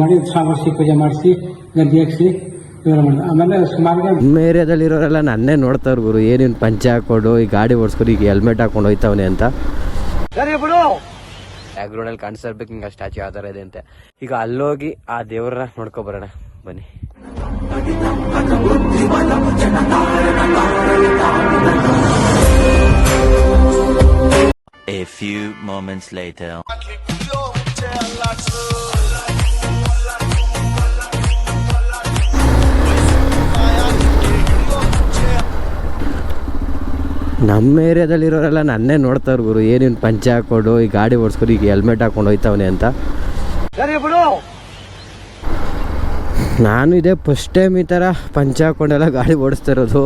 ಮಾಡಿ ಸಾಮರ್ಸಿ ಪೂಜೆ ಮಾಡಿಸಿ ಗದ್ದೆ ಹಾಕ್ಸಿ ಇವೆಲ್ಲ ಇರೋರೆಲ್ಲ ಆಮೇಲೆ ನನ್ನೇ ನೋಡ್ತಾವ್ರು ಗುರು. ಏನೇನು ಪಂಚೆ ಹಾಕೊಂಡು ಈ ಗಾಡಿ ಓಡಿಸ್ಕೊಂಡು ಈಗ ಹೆಲ್ಮೆಟ್ ಹಾಕೊಂಡು ಹೋಯ್ತವನೆ ಅಂತ. ಬ್ಯಾಕ್ಗ್ರೌಂಡ್ ಅಲ್ಲಿ ಕಾಣಿಸ್ತಾ ಇರ್ಬೇಕು ಹಿಂಗೆ ಸ್ಟ್ಯಾಚು ಯಾವ ಥರ ಇದೆ ಅಂತ. ಈಗ ಅಲ್ಲೋಗಿ ಆ ದೇವ್ರನ್ನ ನೋಡ್ಕೊ ಬರೋಣ. ಬನ್ನಿ. A few moments later. ನಮ್ಮ ಏರಿಯಾದಲ್ಲಿರೋರೆಲ್ಲ ನನ್ನೇ ನೋಡ್ತಾರೆ ಗುರು. ಏನೇನು ಪಂಚೆ ಹಾಕೊಂಡು ಈ ಗಾಡಿ ಓಡಿಸ್ಕೊಂಡು, ಈಗ ಹೆಲ್ಮೆಟ್ ಹಾಕೊಂಡು ಹೋಯ್ತವನೆ ಅಂತ. ನಾನು ಇದೇ ಫಸ್ಟ್ ಟೈಮ್ ಈ ಥರ ಪಂಚೆ ಹಾಕೊಂಡೆಲ್ಲ ಗಾಡಿ ಓಡಿಸ್ತಾ ಇರೋದು.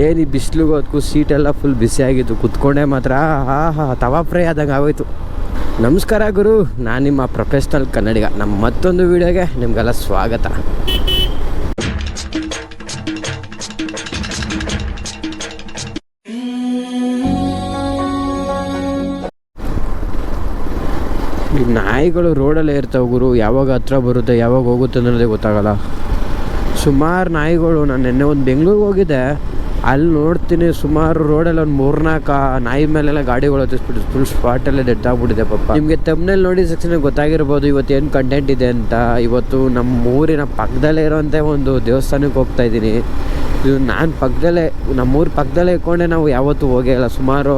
ಏನು ಈ ಬಿಸಿಲಿಗೆ ಹೋದ್ಕು ಸೀಟೆಲ್ಲ ಫುಲ್ ಬಿಸಿಯಾಗಿತ್ತು ಕುತ್ಕೊಂಡೆ ಮಾತ್ರ, ಆಹಾ, ತವಾ ಫ್ರೈ ಆದಂಗೆ ಆಗೋಯ್ತು. ನಮಸ್ಕಾರ ಗುರು, ನಾನು ನಿಮ್ಮ ಪ್ರೊಫೆಷ್ನಲ್ ಕನ್ನಡಿಗ. ನಮ್ಮ ಮತ್ತೊಂದು ವಿಡಿಯೋಗೆ ನಿಮಗೆಲ್ಲ ಸ್ವಾಗತ. ಈ ನಾಯಿಗಳು ರೋಡಲ್ಲೇ ಇರ್ತಾವೆ ಗುರು. ಯಾವಾಗ ಹತ್ರ ಬರುತ್ತೆ, ಯಾವಾಗ ಹೋಗುತ್ತೆ ಅನ್ನೋದೇ ಗೊತ್ತಾಗಲ್ಲ. ಸುಮಾರು ನಾಯಿಗಳು, ನಾನು ನಿನ್ನೆ ಒಂದು ಬೆಂಗ್ಳೂರಿಗೆ ಹೋಗಿದ್ದೆ. ಅಲ್ಲಿ ನೋಡ್ತೀನಿ ಸುಮಾರು ರೋಡಲ್ಲಿ ಒಂದು ಮೂರ್ನಾಲ್ಕು ನಾಯಿ ಮೇಲೆಲ್ಲ ಗಾಡಿಗಳು ಹತ್ತಿಸ್ಬಿಟ್ಟು ಫುಲ್ ಸ್ಪಾಟಲ್ಲೇ ಡೆಡ್ ಆಗ್ಬಿಟ್ಟಿದೆ ಪಾಪ. ನಿಮಗೆ ತಮ್ಮನಲ್ಲಿ ನೋಡಿ ಸೆಕ್ಷನ್ ಗೊತ್ತಾಗಿರ್ಬೋದು ಇವತ್ತು ಏನು ಕಂಟೆಂಟ್ ಇದೆ ಅಂತ. ಇವತ್ತು ನಮ್ಮ ಊರಿನ ಪಕ್ಕದಲ್ಲೇ ಇರೋಂಥ ಒಂದು ದೇವಸ್ಥಾನಕ್ಕೆ ಹೋಗ್ತಾ ಇದ್ದೀನಿ. ಇದು ನಾನು ಪಕ್ಕದಲ್ಲೇ ನಮ್ಮ ಊರು ಪಕ್ಕದಲ್ಲೇ ಇಟ್ಕೊಂಡೆ ನಾವು ಯಾವತ್ತೂ ಹೋಗೇ ಇಲ್ಲ. ಸುಮಾರು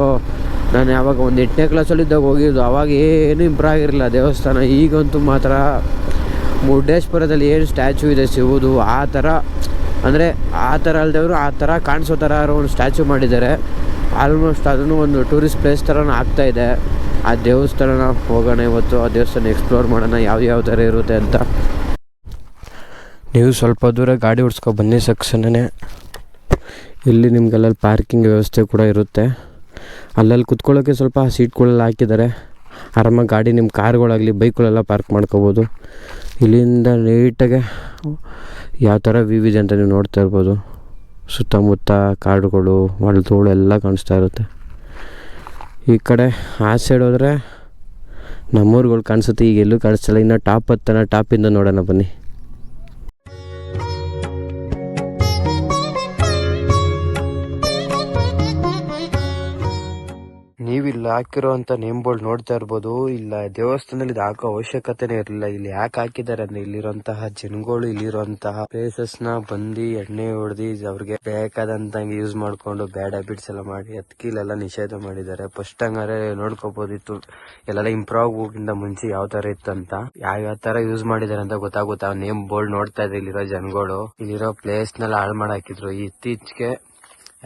ನಾನು ಯಾವಾಗ ಒಂದು ಎಂಟನೇ ಕ್ಲಾಸಲ್ಲಿದ್ದಾಗ ಹೋಗಿದ್ದು, ಅವಾಗ ಏನು ಇಂಪ್ರೂವ್ ಆಗಿರಲಿಲ್ಲ ದೇವಸ್ಥಾನ. ಈಗಂತೂ ಮಾತ್ರ ಮುರುಡೇಶ್ವರದಲ್ಲಿ ಏನು ಸ್ಟ್ಯಾಚು ಇದೆ ಸಿಗೋದು ಆ ಥರ ಅಂದರೆ ಆ ಥರ ಅಲ್ದವರು ಆ ಥರ ಕಾಣಿಸೋ ಥರ ಒಂದು ಸ್ಟ್ಯಾಚು ಮಾಡಿದ್ದಾರೆ. ಆಲ್ಮೋಸ್ಟ್ ಅದನ್ನು ಒಂದು ಟೂರಿಸ್ಟ್ ಪ್ಲೇಸ್ ಥರನೂ ಆಗ್ತಾ ಇದೆ. ಆ ದೇವಸ್ಥಾನ ಹೋಗೋಣ ಇವತ್ತು, ಆ ದೇವಸ್ಥಾನ ಎಕ್ಸ್ಪ್ಲೋರ್ ಮಾಡೋಣ, ಯಾವ ಯಾವ ಥರ ಇರುತ್ತೆ ಅಂತ. ನೀವು ಸ್ವಲ್ಪ ದೂರ ಗಾಡಿ ಓಡಿಸ್ಕೊ ಬನ್ನಿ ಸಕ್ಷನೇ ಇಲ್ಲಿ ನಿಮಗೆಲ್ಲ ಪಾರ್ಕಿಂಗ್ ವ್ಯವಸ್ಥೆ ಕೂಡ ಇರುತ್ತೆ. ಅಲ್ಲಲ್ಲಿ ಕುತ್ಕೊಳ್ಳೋಕ್ಕೆ ಸ್ವಲ್ಪ ಸೀಟ್ಗಳೆಲ್ಲ ಹಾಕಿದ್ದಾರೆ. ಆರಾಮಾಗಿ ಗಾಡಿ ನಿಮ್ಮ ಕಾರ್ಗಳಾಗಲಿ, ಬೈಕ್ಗಳೆಲ್ಲ ಪಾರ್ಕ್ ಮಾಡ್ಕೋಬೋದು. ಇಲ್ಲಿಂದ ನೀಟಾಗೆ ಯಾವ ಥರ ಇದೆ ಅಂತ ನೀವು ನೋಡ್ತಾ ಇರ್ಬೋದು. ಸುತ್ತಮುತ್ತ ಕಾಡುಗಳು ಹೊಳ್ದೋಳು ಎಲ್ಲ ಕಾಣಿಸ್ತಾ ಇರುತ್ತೆ. ಈ ಕಡೆ ಆ ಸೈಡ್ ಹೋದರೆ ನಮ್ಮೂರುಗಳು ಕಾಣಿಸುತ್ತೆ. ಈಗ ಎಲ್ಲೂ ಕಾಣಿಸ್ತಿಲ್ಲ. ಇನ್ನು ಟಾಪ್ ಹತ್ತನ ಟಾಪಿಂದ ನೋಡೋಣ ಬನ್ನಿ. ನೀವು ಇಲ್ಲಿ ಹಾಕಿರೋಂಥ ನೇಮ್ ಬೋರ್ಡ್ ನೋಡ್ತಾ ಇರ್ಬೋದು. ಇಲ್ಲ, ದೇವಸ್ಥಾನದಲ್ಲಿ ಇದು ಹಾಕೋ ಅವಶ್ಯಕತೆನೇ ಇರಲಿಲ್ಲ. ಇಲ್ಲಿ ಯಾಕೆ ಹಾಕಿದ್ದಾರೆ ಅಂದ್ರೆ ಇಲ್ಲಿರುವಂತಹ ಜನಗಳು, ಇಲ್ಲಿರುವಂತಹ ಪ್ಲೇಸಸ್ನ ಬಂದು ಎಣ್ಣೆ ಹೊಡೆದಿ ಅವ್ರಿಗೆ ಬೇಕಾದಂತಂಗೆ ಯೂಸ್ ಮಾಡ್ಕೊಂಡು ಬ್ಯಾಡ್ ಹ್ಯಾಬಿಟ್ಸ್ ಎಲ್ಲ ಮಾಡಿ ಅದ್ಕಿಲೆಲ್ಲ ನಿಷೇಧ ಮಾಡಿದ್ದಾರೆ. ಫಸ್ಟ್ ಹಂಗಾರೆ ನೋಡ್ಕೋಬಹುದಿತ್ತು ಎಲ್ಲೆಲ್ಲ ಇಂಪ್ರೂವ್ ಹೋಗಿಂದ ಮುಂಚೆ ಯಾವ ತರ ಇತ್ತಂತ ಯಾವ ಯಾವ ತರ ಯೂಸ್ ಮಾಡಿದಾರೆ ಅಂತ ಗೊತ್ತಾಗುತ್ತೆ ನೇಮ್ ಬೋರ್ಡ್ ನೋಡ್ತಾ ಇದೆ ಇಲ್ಲಿರೋ ಜನಗಳು. ಇಲ್ಲಿರೋ ಪ್ಲೇಸ್ ನೆಲ್ಲ ಹಾಳು ಮಾಡಾಕಿದ್ರು. ಇತ್ತೀಚೆಗೆ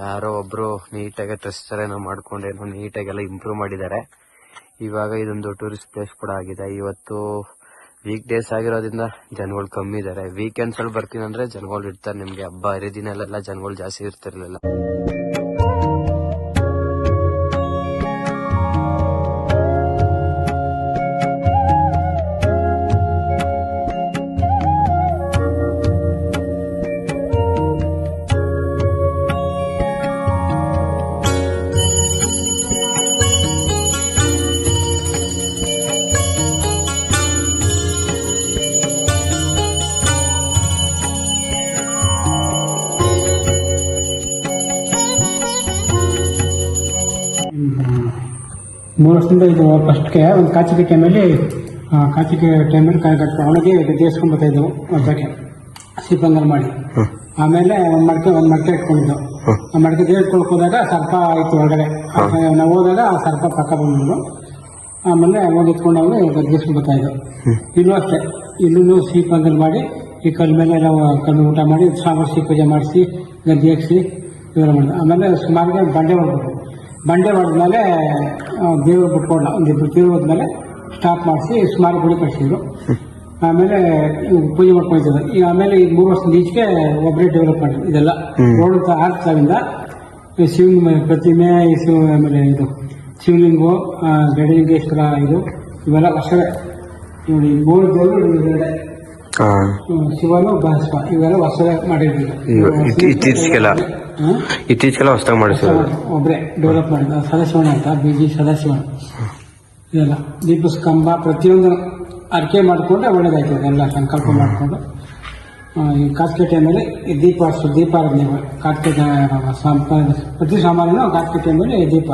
ಯಾರೋ ಒಬ್ರು ನೀಟಾಗಿ ಡ್ರೆಸ್ ಏನೋ ಮಾಡ್ಕೊಂಡೇನೋ ನೀಟಾಗೆಲ್ಲ ಇಂಪ್ರೂವ್ ಮಾಡಿದ್ದಾರೆ. ಇವಾಗ ಇದೊಂದು ಟೂರಿಸ್ಟ್ ಪ್ಲೇಸ್ ಕೂಡ ಆಗಿದೆ. ಇವತ್ತು ವೀಕ್ ಡೇಸ್ ಆಗಿರೋದ್ರಿಂದ ಜನಗಳು ಕಮ್ಮಿ ಇದ್ದಾರೆ ವೀಕೆಂಡ್ಸ್ ಅಲ್ಲಿ ಬರ್ತೀನಿ ಅಂದ್ರೆ ಜನಗಳು ಇರ್ತಾರೆ ನಿಮ್ಗೆ. ಹಬ್ಬ ಹರಿದಿನಲ್ಲೆಲ್ಲ ಜನಗಳು ಜಾಸ್ತಿ ಇರ್ತಿರ್ಲಿಲ್ಲ. ಮೂರು ವರ್ಷದಿಂದ ಇದು ಫಸ್ಟ್ಗೆ ಒಂದು ಕಾಚಿಕೆ ಟೈಮಲ್ಲಿ ಕಾಚಿಕೆ ಟೈಮಲ್ಲಿ ಕಾಯಿ ಕಟ್ಕೊಂಡು ಒಣಗಿ ದೇವಸ್ಕೊಂಡು ಬರ್ತಾ ಇದ್ದವು ಅದಕ್ಕೆ ಸಿಬ್ಬಂದಲ್ಲಿ ಮಾಡಿ. ಆಮೇಲೆ ಒಂದು ಮಡಕೆ ಒಂದು ಮಡಕೆ ಇಟ್ಕೊಂಡಿದ್ದು. ಆ ಮಡಕೆ ದೇವ್ರ ಇಟ್ಕೊಳಕ್ ಹೋದಾಗ ಸರ್ಪ ಆಯ್ತು ಒಳಗಡೆ. ನಾವು ಹೋದಾಗ ಆ ಸರ್ಪ ಪಕ್ಕ ಬಂದ್ಬಿಡು ಆಮೇಲೆ ಹೋಗಿ ಎತ್ಕೊಂಡು ಅವನು ಗದ್ಗಿಸ್ಕೊಂಡು ಬರ್ತಾ ಇದ್ದವು ಇಲ್ಲೂ ಅಷ್ಟೇ. ಇಲ್ಲೂ ಸಿಬ್ಬಂದಲ್ಲಿ ಮಾಡಿ ಈ ಕಲ್ ಮೇಲೆ ನಾವು ಕಲ್ಲು ಊಟ ಮಾಡಿ ಸಾಮರ್ಸಿ ಪೂಜೆ ಮಾಡಿಸಿ ಗದ್ದೆ ಹಾಕ್ಸಿ ಇವೆಲ್ಲ ಮಾಡಿದ್ರು ಆಮೇಲೆ ಸುಮಾರಿಗೆ ಬಂಡೆ ಹೊಡ್ಬಿಟ್ಟು ಬಂಡೆ ಹೊಡೆದ್ಮೇಲೆ ದೇವ್ರು ಬಿಟ್ಕೊಂಡ ಒಂದಿಬ್ರು ತೀರು ಹೋದ್ಮೇಲೆ ಸ್ಟಾಪ್ ಮಾಡಿಸಿ ಸುಮಾರು ಗುಡಿ ಕಳಿಸಿದ್ರು ಆಮೇಲೆ ಪೂಜೆ ಮಾಡ್ಕೊಂಡಿದ್ದಾರೆ. ಈಗ ಆಮೇಲೆ ಈ ಮೂರು ವರ್ಷದ ಈಚೆಗೆ ಒಬ್ಬರೇ ಡೆವಲಪ್ ಮಾಡಿದ್ರು. ಇದೆಲ್ಲ ರೋಡ್ ಆಗ್ತಾವಿಂದ ಶಿವನ ಪ್ರತಿಮೆ ಈ ಶಿವ ಆಮೇಲೆ ಇದು ಶಿವಲಿಂಗು ಗಡಿಲಿಂಗೇಶ್ವರ ಇದು ಇವೆಲ್ಲ ವರ್ಷವೇ. ನೋಡಿ ಮೂರು ದೇವರು ಶಿವನು ಇವೆಲ್ಲ ಇತ್ತೀಚೆಗೆಲ್ಲ. ಇತ್ತೀಚೆಗೆಲ್ಲ ಹೊಸದಾಗಿ ಮಾಡಿಸಿದ್ರು. ಒಬ್ಬರೇ ಡೆವಲಪ್ ಮಾಡಿದ ಸದಾಶಿವಣ್ಣ ಅಂತ ಬಿ ಜಿ ಸದಾಶಿವಣ್ಣ ಇದೆಲ್ಲ. ದೀಪ ಸ್ಕಂಬ ಪ್ರತಿಯೊಂದು ಅರ್ಕೆ ಮಾಡಿಕೊಂಡ್ರೆ ಒಳ್ಳೇದಾಯ್ತು ಎಲ್ಲ ಸಂಕಲ್ಪ ಮಾಡಿಕೊಂಡು. ಈ ಕಾರ್ತಿಕ ಮೇಲೆ ದೀಪ ದೀಪಾರಾಧನೆ ಕಾರ್ತಿಕ ಪ್ರತಿ ಸಾಮಾನ್ಯ ಕಾರ್ತಿಕ ಟೈಮಲ್ಲಿ ದೀಪ.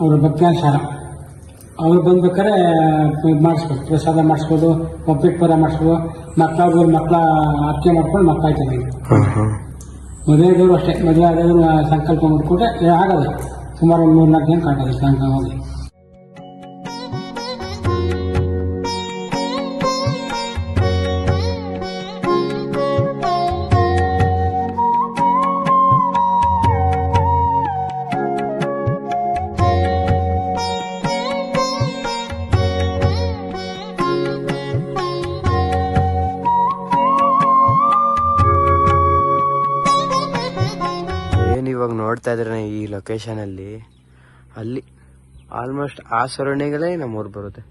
ಅವರ ಭಕ್ತಾನುಸಾರ ಅವ್ರು ಬಂದ್ಬೇಕಾರೆ ಇದು ಮಾಡಿಸ್ಬೋದು ಪ್ರಸಾದ ಮಾಡಿಸ್ಬೋದು ಒಪ್ಪಿಟ್ಟು ಪರ ಮಾಡಿಸ್ಬೋದು ಮಕ್ಕಳಾದ್ರು ಮಕ್ಕಳ ಅರ್ಚೆ ಮಾಡ್ಕೊಂಡು ಹಾಂ ಹಾಂ ಮದುವೆದವರು ಅಷ್ಟೇ. ಮದುವೆ ಆದವರು ಸಂಕಲ್ಪ ಮಾಡಿಕೊಂಡ್ರೆ ಆಗೋದು ಆಗಲ್ಲ. ಸುಮಾರು ಒಂದು ಮೂರು ನಾಲ್ಕು ದಿನ ಕಾಟೋದು ಸಂಕಲ್ಪವಾಗಿ ಏನು ನೋಡ್ತಾ ಇದ್ರೆ ಈ ಲೊಕೇಶನಲ್ಲಿ ಅಲ್ಲಿ ಆಲ್ಮೋಸ್ಟ್ ಆ ಸರೌಂಡಿಂಗಲ್ಲೇ ನಮ್ಮೂರು ಬರುತ್ತೆ.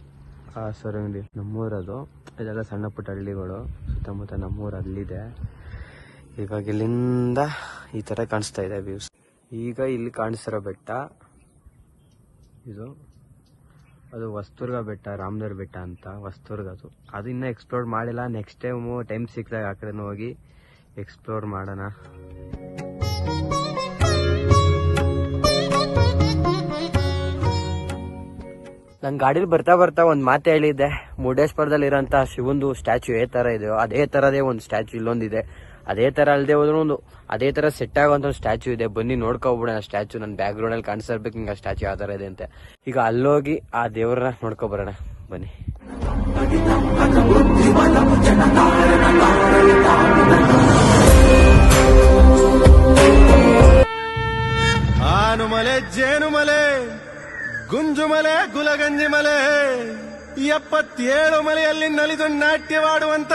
ಆ ಸರೌಂಡಿಂಗ್ ನಮ್ಮೂರದು, ಇದೆಲ್ಲ ಸಣ್ಣ ಪುಟ್ಟ ಹಳ್ಳಿಗಳು, ಸುತ್ತಮುತ್ತ ನಮ್ಮೂರು ಅಲ್ಲಿದೆ. ಇವಾಗ ಇಲ್ಲಿಂದ ಈ ಥರ ಕಾಣಿಸ್ತಾ ಇದೆ ವ್ಯೂಸ್ ಈಗ ಇಲ್ಲಿ ಕಾಣಿಸ್ತಿರೋ ಬೆಟ್ಟ, ಇದು, ಅದು ವಸ್ತುರ್ಗ ಬೆಟ್ಟ ರಾಮದೇವ್ರ ಬೆಟ್ಟ ಅಂತ ವಸ್ತುರ್ಗ ಅದು ಅದು ಇನ್ನೂ ಎಕ್ಸ್ಪ್ಲೋರ್ ಮಾಡಿಲ್ಲ. ನೆಕ್ಸ್ಟ್ ಟೈಮು ಟೈಮ್ ಸಿಕ್ಕಿದಾಗ ಆ ಕಡೆನೂ ಹೋಗಿ ಎಕ್ಸ್ಪ್ಲೋರ್ ಮಾಡೋಣ. ನನ್ ಗಾಡಿಲಿ ಬರ್ತಾ ಬರ್ತಾ ಒಂದು ಮಾತು ಹೇಳಿದ್ದೆ ಮುರುಡೇಶ್ವರದಲ್ಲಿ ಇರೋಂತ ಶಿವಂದು ಸ್ಟ್ಯಾಚು ಏ ಥರ ಇದೆಯೋ, ಅದೇ ತರದೇ ಒಂದು ಸ್ಟ್ಯಾಚು ಇಲ್ಲೊಂದಿದೆ. ಅದೇ ಥರ ಅಲ್ಲದೆ ಹೋದ್ರೂ ಒಂದು, ಅದೇ ತರ ಸೆಟ್ ಆಗುವಂತ ಒಂದು ಸ್ಟ್ಯಾಚು ಇದೆ. ಬನ್ನಿ ನೋಡ್ಕೊಬಿಡ ಆ ಸ್ಟ್ಯಾಚು ನನ್ನ ಬ್ಯಾಕ್ ಗ್ರೌಂಡ್ ಅಲ್ಲಿ ಕಾಣಿಸ್ತಾ ಇರ್ಬೇಕು ನಿಂಗೆ ಆ ಸ್ಟ್ಯಾಚು ಯಾವ ತರ ಇದೆ ಅಂತ. ಈಗ ಅಲ್ಲೋಗಿ ಆ ದೇವ್ರನ್ನ ನೋಡ್ಕೊಬರೋಣ, ಬನ್ನಿ. ಆನುಮಲೆ ಜೇನುಮಲೆ. ಗುಂಜುಮಲೆ ಗುಲಗಂಜಿ ಮಲೆ ಎಪ್ಪತ್ತೇಳು ಮಲೆಯಲ್ಲಿ ನಲಿದು ನಾಟ್ಯವಾಡುವಂತ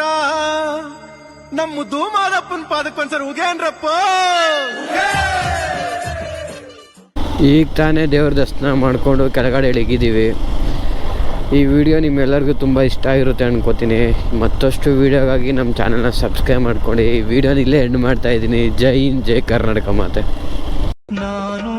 ನಮ್ಮ ಧೂಮಾದಪ್ಪನ ಪಾದಕ್ಕೊಂದ್ಸರ್ ಉಗೇನ್ರಪ್ಪ ಈಗ ತಾನೇ ದೇವ್ರ ದರ್ಶನ ಮಾಡಿಕೊಂಡು ಕೆಳಗಡೆ ಇಳಿಗಿದ್ದೀವಿ ಈ ವಿಡಿಯೋ ನಿಮ್ಮೆಲ್ಲರಿಗೂ ತುಂಬ ಇಷ್ಟ ಆಗಿರುತ್ತೆ ಅನ್ಕೋತೀನಿ. ಮತ್ತಷ್ಟು ವಿಡಿಯೋಗಾಗಿ ನಮ್ಮ ಚಾನಲ್ನ ಸಬ್ಸ್ಕ್ರೈಬ್ ಮಾಡ್ಕೊಂಡು ಈ ವಿಡಿಯೋನ ಇಲ್ಲೇ ಎಂಡ್ ಮಾಡ್ತಾ ಇದ್ದೀನಿ. ಜೈ ಹಿಂದ್ ಜೈ ಕರ್ನಾಟಕ ಮಾತೆ. ನಾನು